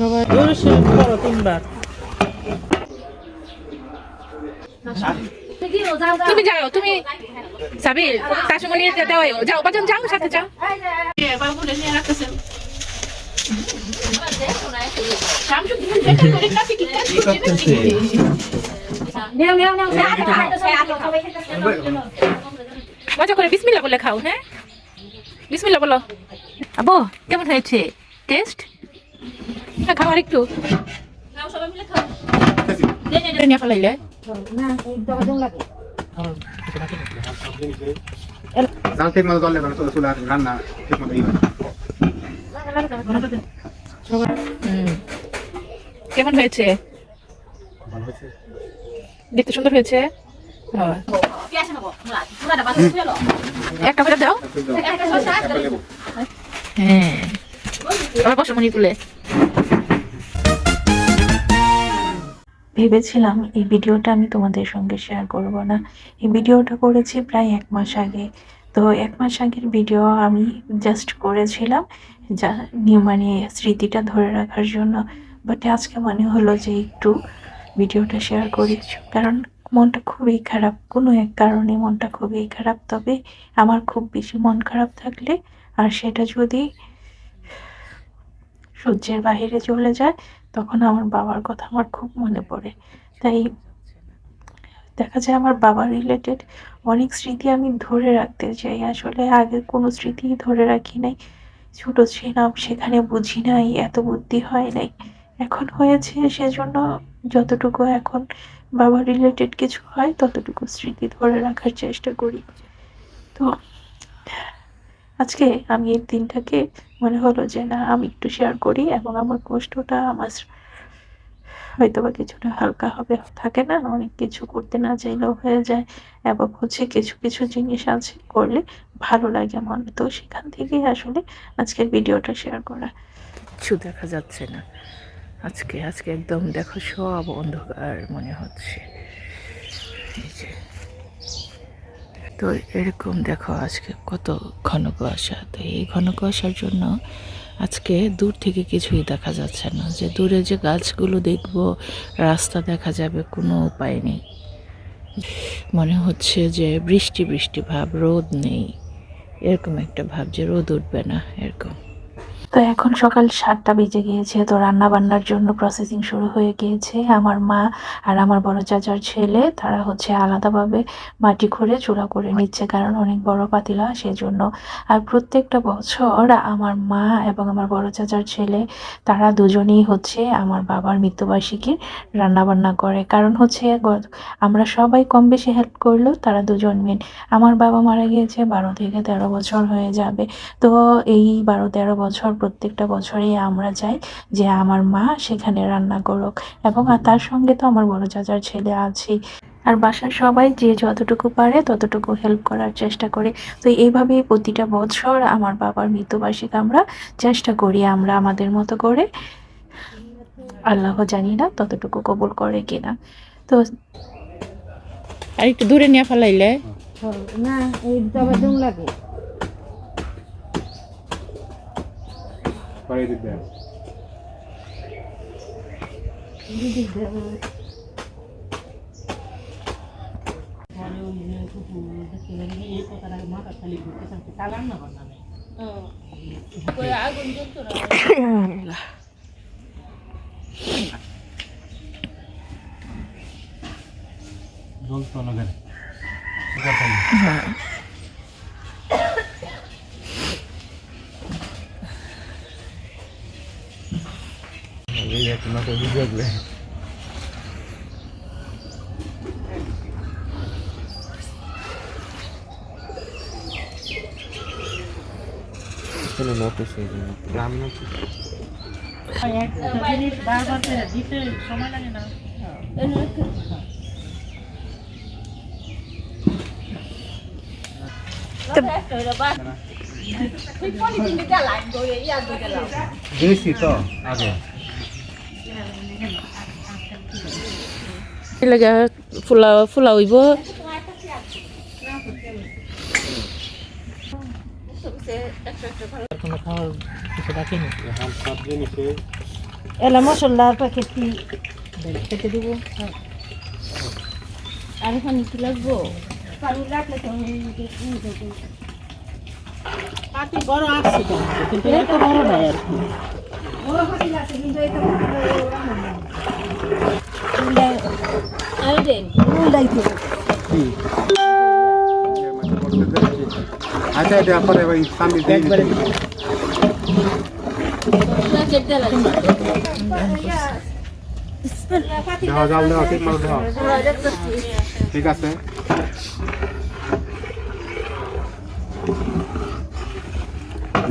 সবাই। জোরে করো তিনবার। তুমি যাও তুমি সাবির তার সঙ্গে নিয়ে যেতে হয় যাও। বাজন যাও সাথে যাও। মজা করে বিসমিল্লা বলে খাও হ্যাঁ? বিসমিল্লা বলো। আবো কেমন হয়েছে? টেস্ট? খাবার একটু নিয়ে ফেলাইলে। জাল ঠিক মতো করলে মানে চলে চলে রান্না ঠিক মতো ই হয়। হুম। কেমন হয়েছে? দেখতে সুন্দর হয়েছে? হ্যাঁ। একটা করে দাও। হ্যাঁ। বসো মণিপুলে ভেবেছিলাম এই ভিডিওটা আমি তোমাদের সঙ্গে শেয়ার করব না। এই ভিডিওটা করেছি প্রায় এক মাস আগে। তো এক মাস আগের ভিডিও আমি জাস্ট করেছিলাম যা মানে স্মৃতিটা ধরে রাখার জন্য। বাট আজকে মনে হলো যে একটু ভিডিওটা শেয়ার করি। কারণ মনটা খুবই খারাপ। কোনো এক কারণে মনটা খুবই খারাপ। তবে আমার খুব বেশি মন খারাপ থাকলে আর সেটা যদি সহ্যের বাইরে চলে যায়, তখন আমার বাবার কথা আমার খুব মনে পড়ে। তাই দেখা যায় আমার বাবার রিলেটেড অনেক স্মৃতি আমি ধরে রাখতে চাই। আসলে আগে কোনো স্মৃতি ধরে রাখি নাই। ছোটো ছিলাম, সেখানে বুঝি নাই, এত বুদ্ধি হয় নাই। এখন হয়েছে সেজন্য যতটুকু এখন বাবার রিলেটেড কিছু হয়, ততটুকু স্মৃতি ধরে রাখার চেষ্টা করি। তো আজকে আমি এই দিনটাকে মনে হলো যে না, আমি একটু শেয়ার করি এবং আমার কষ্টটা আমার হয়তো বা কিছুটা হালকা হবে, থাকে না? অনেক কিছু করতে না চাইলেও হয়ে যায় এবং হচ্ছে কিছু কিছু জিনিস আছে করলে ভালো লাগে মনে তো সেখান থেকেই আসলে আজকের ভিডিওটা শেয়ার করা। কিছু দেখা যাচ্ছে না। আজকে আজকে একদম দেখো সব অন্ধকার মনে হচ্ছে। এই যে। তো এরকম দেখো আজকে কত ঘন কুয়াশা। তো এই ঘন কুয়াশার জন্য আজকে দূর থেকে কিছুই দেখা যাচ্ছে না। যে দূরে যে গাছগুলো দেখব, রাস্তা দেখা যাবে, কোনো উপায় নেই। মনে হচ্ছে যে বৃষ্টি বৃষ্টি ভাব, রোদ নেই। এরকম একটা ভাব যে রোদ উঠবে না, এরকম। তো এখন সকাল সাতটা বেজে গিয়েছে, তো রান্না বান্নার জন্য প্রসেসিং শুরু হয়ে গিয়েছে। আমার মা আর আমার বড় চাচার ছেলে, তারা হচ্ছে আলাদাভাবে মাটি খুঁড়ে চূড়া করে নিচ্ছে, কারণ অনেক বড় পাতিলা, সেজন্য। আর প্রত্যেকটা বছর আমার মা এবং আমার বড় চাচার ছেলে, তারা দুজনেই হচ্ছে আমার বাবার মৃত্যুবার্ষিকীর রান্না বান্না করে। কারণ হচ্ছে আমরা সবাই কম বেশি হেল্প করলেও তারা দুজন মেন আমার বাবা মারা গিয়েছে, বারো থেকে তেরো বছর হয়ে যাবে। তো এই বারো তেরো বছর প্রত্যেকটা বছরেই আমরা চাই যে আমার মা সেখানে রান্না করুক এবং আর তার সঙ্গে তো আমার বড় চাচার ছেলে আছেই। আর বাসার সবাই যে যতটুকু পারে ততটুকু হেল্প করার চেষ্টা করে। তো এইভাবেই প্রতিটা বছর আমার বাবার মৃত্যুবার্ষিক আমরা চেষ্টা করি আমরা আমাদের মতো করে। আল্লাহ জানি না ততটুকু কবুল করে কিনা। তো আর একটু দূরে নিয়ে ফেলাইলে? না এই লাগে পরে দিক ঘুরতে থাকতে কালাম না বানাবে ভিডিও গুলো কোনো নতুন সেই গ্রাম নতুন জিনিস বারবার করে দিতে সময় লাগে না দিয়েছি তো আগে। লাগা ফুলা ফুলা হইব। এলা মশলার প্যাকেট কি কেটে দিব? আর পানি কি লাগবো? পানি রাখলে তো পাতি বড় আছে তো, কিন্তু এত বড় নাই আর কি। আর দেন আচ্ছা এটা পরে ওই সামনে দিয়ে জাল ঠিক আছে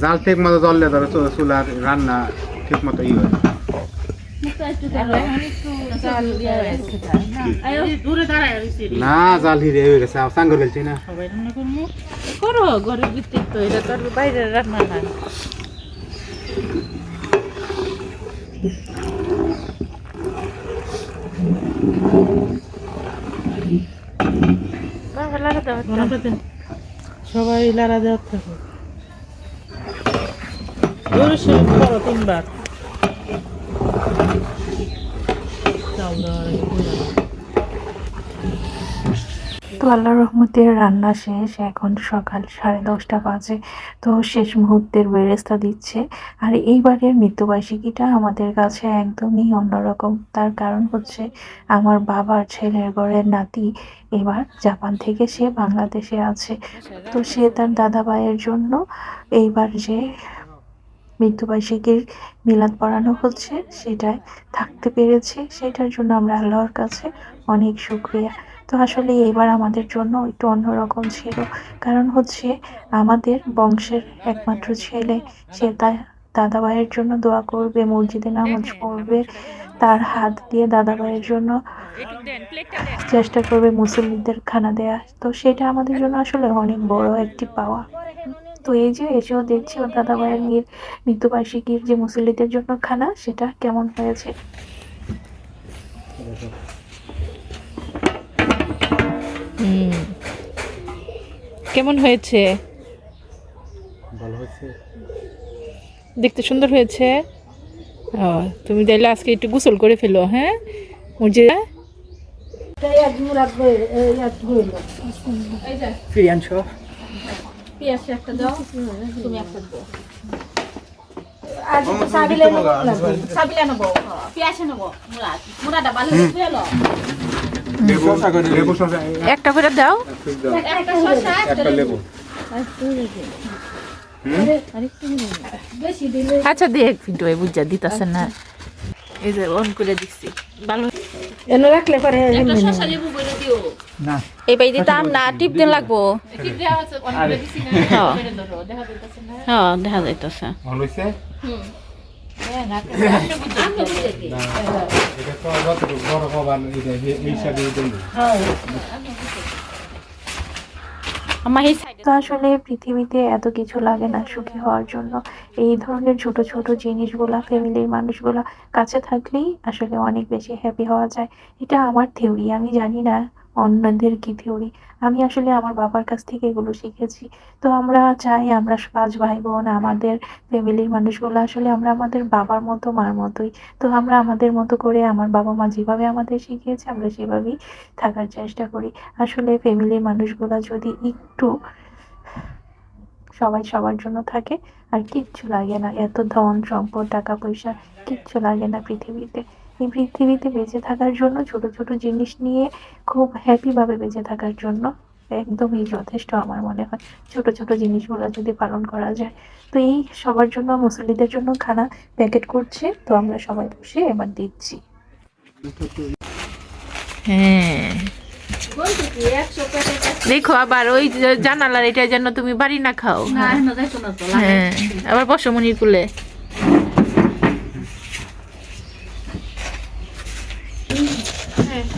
জাল ঠিক মতো জ্বললে ধরো চু- চুলার রান্না ঠিক মতো ই না জাল হিরে হয়ে গেছে সাঙ্গর গেলছি না। করো ঘরের ভিত্তিক তো এটা তো আর বাইরের রান্না না সবাই লারা দেওয়ার থাকে তিনবার চাল দেওয়ার আগে করে দাও। তো আল্লাহ রহমতের রান্না শেষ, এখন সকাল সাড়ে দশটা বাজে, তো শেষ মুহূর্তের বেরেস্তা দিচ্ছে। আর এইবারের মৃত্যুবার্ষিকীটা আমাদের কাছে একদমই অন্যরকম। তার কারণ হচ্ছে আমার বাবার ছেলের ঘরের নাতি এবার জাপান থেকে সে বাংলাদেশে আছে। তো সে তার দাদা ভাইয়ের জন্য এইবার যে মৃত্যুবার্ষিকীর মিলাদ পড়ানো হচ্ছে সেটায় থাকতে পেরেছে, সেটার জন্য আমরা আল্লাহর কাছে অনেক শুক্রিয়া। তো আসলে এবার আমাদের জন্য একটু অন্যরকম ছিল, কারণ হচ্ছে আমাদের বংশের একমাত্র ছেলে, সে তার দাদা ভাইয়ের জন্য দোয়া করবে, মসজিদে নামাজ পড়বে, তার হাত দিয়ে দাদা ভাইয়ের জন্য চেষ্টা করবে মুসলিমদের খানা দেয়া। তো সেটা আমাদের জন্য আসলে অনেক বড় একটি পাওয়া। তো এই যে এসেও দেখছি ওর দাদা ভাইয়ের মেয়ের মৃত্যুবার্ষিকীর যে মুসলিমদের জন্য খানা সেটা কেমন হয়েছে? হুম। কেমন হয়েছে? ভালো হয়েছে। দেখতে সুন্দর হয়েছে? ও তুমি তাইলে আজকে একটু গোসল করে ফেলো হ্যাঁ? মসজিদে পেঁয়াজ একটা দাও তুমি একটা দাও। সাবিলা নেব পেঁয়াজ নেব মুরাদ মুরাদা ভালো করে একটা দাও। একটা শসা একটা লেবু। বেশি দিলে আচ্ছা দেখ বুঝা দিতেছে না। এই যে অন করে দিচ্ছি ভালো এনে রাখলে পরে এই বাই দিতাম না টিপ দিন লাগবো। না হ্যাঁ। দেখা যাইতেছে। হ্যাঁ দেখা যাইতেছে তো আসলে পৃথিবীতে এত কিছু লাগে না সুখী হওয়ার জন্য। এই ধরনের ছোট ছোট জিনিসগুলা ফ্যামিলির মানুষগুলা কাছে থাকলেই আসলে অনেক বেশি হ্যাপি হওয়া যায়। এটা আমার থিওরি আমি জানি না। অন্যদের কি থিওরি আমি আসলে আমার বাবার কাছ থেকে এগুলো শিখেছি। তো আমরা চাই আমরা পাঁচ ভাই বোন আমাদের ফ্যামিলির মানুষগুলো আসলে আমরা আমাদের বাবার মতো, মার মতোই। তো আমরা আমাদের মতো করে আমার বাবা মা যেভাবে আমাদের শিখিয়েছে, আমরা সেভাবেই থাকার চেষ্টা করি। আসলে ফ্যামিলির মানুষগুলো যদি একটু সবাই সবার জন্য থাকে, আর কিচ্ছু লাগে না। এত ধন সম্পদ টাকা পয়সা কিচ্ছু লাগে না পৃথিবীতে। এই পৃথিবীতে বেঁচে থাকার জন্য ছোট ছোট জিনিস নিয়ে খুব হ্যাপিভাবে বেঁচে থাকার জন্য একদমই যথেষ্ট আমার মনে হয়। ছোট ছোট জিনিসগুলো যদি পালন করা যায়। তো এই সবার জন্য মুসলিদের জন্য খানা প্যাকেট করছে। তো আমরা সবাই বসে এবার দিচ্ছি হ্যাঁ। দেখো আবার ওই জানালার এটা যেন তুমি বাড়ি না খাও। না না দেখো না তো হ্যাঁ। আবার বসো মনির কুলে বাবুরে নিয়ে রাখতেছেন দেখো না এত শামসু দিলেন বেটার করে নাচি কি কি করতেছে দিব তো আমি দশটা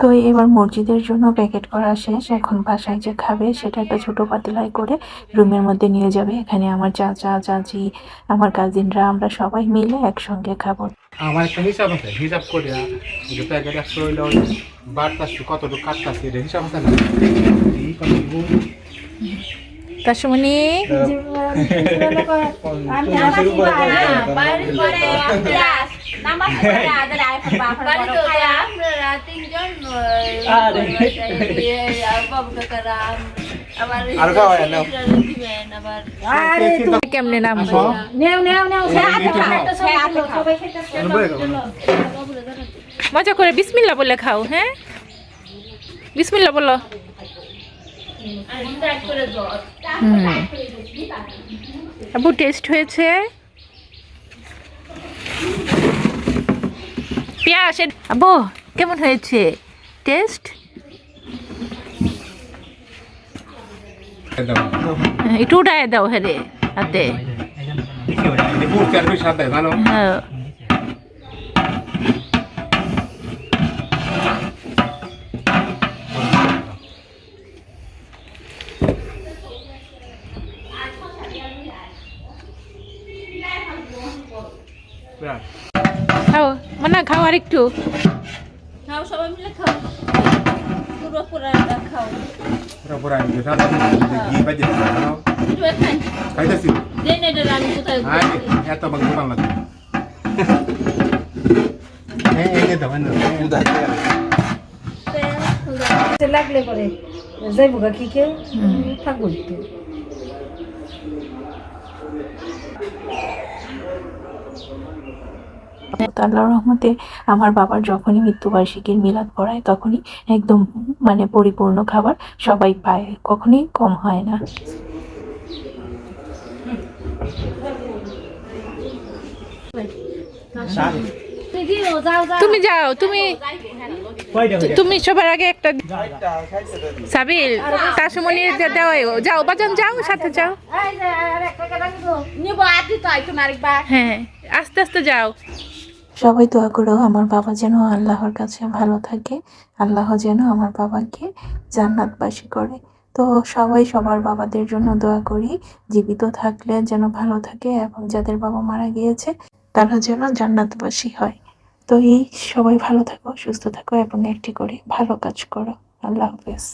তো এবার মসজিদের জন্য প্যাকেট করা শেষ। এখন বাসায় যে খাবে সেটা একটা ছোট পাতিলায় করে রুমের মধ্যে নিয়ে যাবে। এখানে আমার চাচা চাচি আমার কাজিনরা আমরা সবাই মিলে একসঙ্গে খাব। আমার একটা হিসাব আছে। হিসাব করে যে প্যাকেট একশো হইলে বাড়তাছি কতটুকু কাটতাছি এটা হিসাব আছে না? তাসমনি আমি কেমনে নাম মজা করে বিসমিল্লা বলে খাও হ্যাঁ বিসমিল্লা বলো আবু টেস্ট হয়েছে? পেঁয়াজ আবো কেমন হয়েছে? টেস্ট একটু উঠায় দাও হ্যাঁ রে হাতে হ্যাঁ। একটু খাও সবাই মিলে খাও। পুরো পুরো খাও। পুরো পুরো আমি সাথে ঘি বাজে জানো একটু খাই খাইতেছি। দেন এটা আমি কোথায়? আয় এত বাং দোকান লাগে এই এই দাও না লাগলে পরে যাইব কি কেউ? থাকব আল্লাহর রহমতে আমার বাবার যখনই মৃত্যুবার্ষিকীর মিলাদ পড়ায় তখনই একদম মানে পরিপূর্ণ খাবার সবাই পায়। কখনই কম হয় না। দিও যাও যাও তুমি যাও তুমি তুমি সবার আগে একটা সাবিল তাসমনির দেওয়াই যাও বাজান যাও সাথে যাও। হ্যাঁ আস্তে আস্তে যাও। সবাই দোয়া করো আমার বাবা যেন আল্লাহর কাছে ভালো থাকে, আল্লাহ যেন আমার বাবাকে জান্নাতবাসী করে। তো সবাই সবার বাবাদের জন্য দোয়া করি, জীবিত থাকলে যেন ভালো থাকে এবং যাদের বাবা মারা গিয়েছে তারা যেন জান্নাতবাসী হয়। তো এই সবাই ভালো থাকো, সুস্থ থাকো এবং একটি করে ভালো কাজ করো। আল্লাহ হাফেজ।